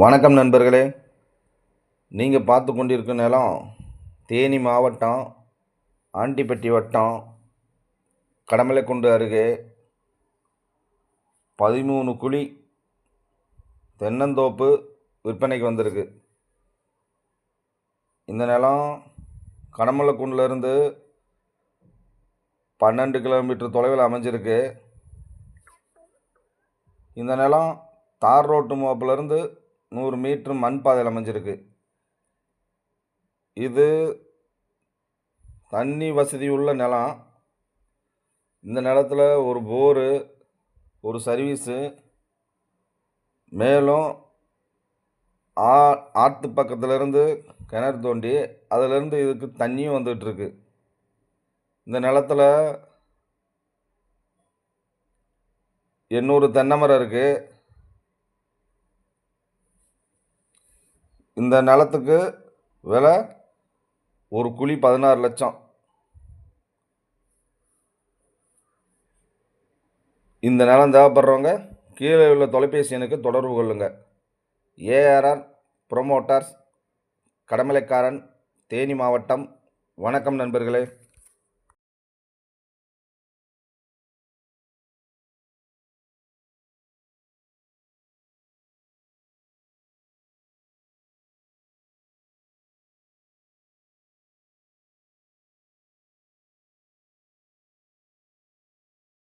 வணக்கம் நண்பர்களே. நீங்கள் பார்த்து கொண்டிருக்கும் நிலம் தேனி மாவட்டம் ஆண்டிப்பட்டி வட்டம் கடமலைக்குண்டு அருகே பதிமூணு குழி தென்னந்தோப்பு விற்பனைக்கு வந்திருக்கு. இந்த நிலம் கடமலைக்குண்டிலேருந்து பன்னெண்டு கிலோமீட்டர் தொலைவில் அமைஞ்சிருக்கு. இந்த நிலம் தார் ரோட்டு மோப்பிலேருந்து நூறு மீட்ரு மண் பாதையில் அமைஞ்சிருக்கு. இது தண்ணி வசதி உள்ள நிலம். இந்த நிலத்துல ஒரு போரு ஒரு சர்வீஸு மேலும் ஆ ஆற்று பக்கத்துலேருந்து கிணறு தோண்டி அதிலேருந்து இதுக்கு தண்ணியும் வந்துகிட்ருக்கு. இந்த நிலத்துல எண்ணூறு தென்னை மரம் இருக்குது இந்த நிலத்துக்கு விலை ஒரு குழி பதினாறு லட்சம். இந்த நிலம் தேவைப்படுறவங்க கீழே உள்ள தொலைபேசி எண்ணுக்கு தொடர்பு கொள்ளுங்க. ஏஆர்ஆர் ப்ரொமோட்டர்ஸ் கடமலைக்காரன் தேனி மாவட்டம். வணக்கம் நண்பர்களே.